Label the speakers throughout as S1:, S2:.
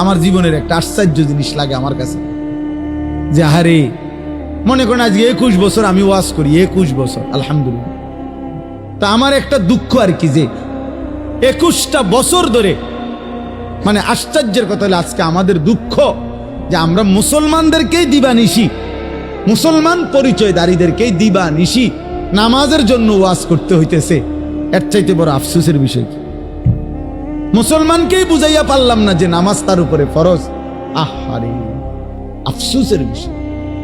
S1: আমার জীবনের একটা আশ্চর্য জিনিস লাগে আমার কাছে। যে আহারে, মনে করেন আজকে একুশ বছর আমি ওয়াজ করি, একুশ বছর, আলহামদুলিল্লাহ। তা আমার একটা দুঃখ আর কি যে, একুশটা বছর ধরে মানে আশ্চর্যের কথা হলে আজকে আমাদের দুঃখ যে আমরা মুসলমানদেরকেই দিবা নিশি, মুসলমান পরিচয় পরিচয়দারীদেরকেই দিবা নিশি, নামাজের জন্য ওয়াজ করতে হইতেছে। এর চাইতে বড় আফসোসের বিষয়? মুসলমানকেই বুঝাইয়া পারলাম না যে নামাজ তার উপরে ফরজ। আহারে, আফসুসের বিষয়।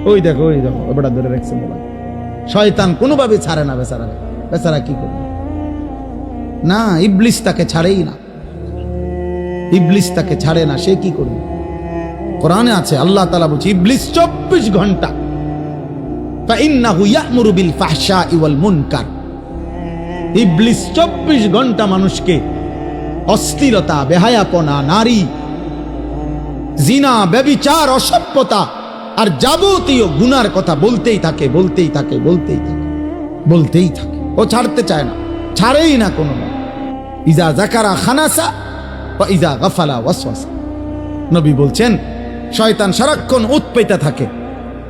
S1: ওই দেখো ওই দেখো ওটা ধরে রাখছে মোবাইল। শয়তান কোনোভাবে ছাড়ে না বেচারা। বেচারা কি করবে? না, ইবলিস তাকে ছাড়েই না। ইবলিস তাকে ছাড়ে না, সে কি করবে? কোরআনে আছে, আল্লাহ তালা বলছে, ইবলিস চব্বিশ ঘণ্টা ইবলিস চব্বিশ ঘণ্টা মানুষকে অস্থিরতা, বেহায়াপনা, নারী, জিনা, ব্যবিচার, অসভ্যতা আর যাবতীয় গুনার কথা বলতেই থাকে বলতেই থাকে বলতেই থাকে বলতেই থাকে। ও ছাড়তে চায় না, ছাড়েই না কোনো ইজা জাকারা খানাসা বা ইজা গাফালা ওয়াসওয়াসা। নবী বলছেন, শয়তান সারাক্ষণ উৎপেতে থাকে।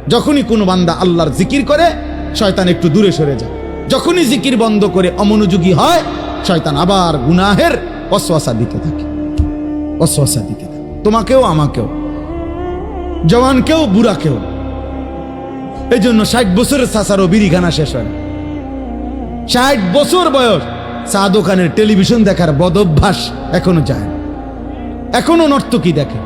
S1: যখনই কোনো বান্দা আল্লাহর জিকির করে, শয়তান একটু দূরে সরে যায়। যখনই জিকির বন্ধ করে অমনোযোগী হয়, শয়তান আবার গুনাহের অশ্বাসা দিতে থাকে। অশ্বাসা দিতে থাকে। তোমাকেও, আমাকেও। জওয়ানকেও, বুড়াকেও। এই জন্য ষাট বছরের চাষারও বিড়িখানা শেষ হয় ষাট বছর বয়স চা দোকানের টেলিভিশন দেখার বদভ্যাস এখনও যায় এখনও নর্তকী দেখে,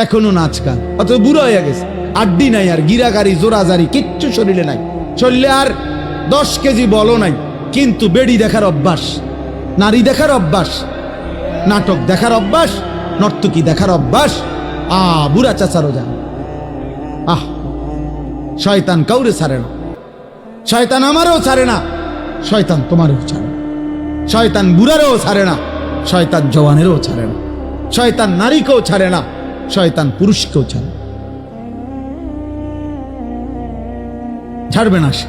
S1: এখনও নাচ গান। অত বুড়ো হয়ে গেছে। আড্ডি নাই আর গিরাগারি, জোরাজারি, কিচ্ছু শরীরে নাই। শরীরে আর দশ কেজি বলো নাই। কিন্তু বেড়ি দেখার অভ্যাস, নারী দেখার অভ্যাস নাটক দেখার অভ্যাস, নর্তকী দেখার অভ্যাস, আ, বুড়া চাচারও যায় আহ, শয়তান কাউরে ছাড়ে না। শয়তান আমারও ছাড়ে না, শয়তান তোমারও ছাড়ে না। শয়তান বুড়ারও ছাড়ে না, শয়তান জওয়ানেরও ছাড়ে না। শয়তান নারীকেও ছাড়ে না, শয়তান পুরুষকেও ছাড়ে না। ছাড়বে না সে।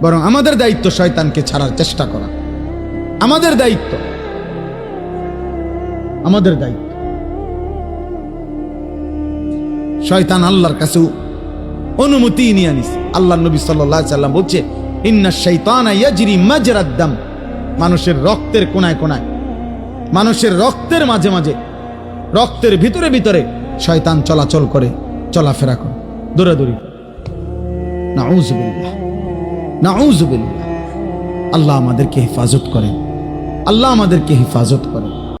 S1: বরং আমাদের দায়িত্ব শয়তানকে ছাড়ার চেষ্টা করা। আমাদের দায়িত্ব আমাদের দায়িত্ব। শয়তান আল্লাহর কাছেও অনুমতি নিয়ে আনিস আল্লাহ নবী সাল্লাহ সাল্লাম বলছে, ইন্না শৈতানা ইয়াজরি মাজরাদ্দাম মানুষের রক্তের কোনায় কোনায়, মানুষের রক্তের মাঝে মাঝে, রক্তের ভিতরে ভিতরে শয়তান চলাচল করে, চলাফেরা করে। দৌড়াদৌড়ি করে। নাউজুবিল্লাহ আল্লাহ আমাদেরকে হেফাজত করেন। আল্লাহ আমাদেরকে হেফাজত করেন।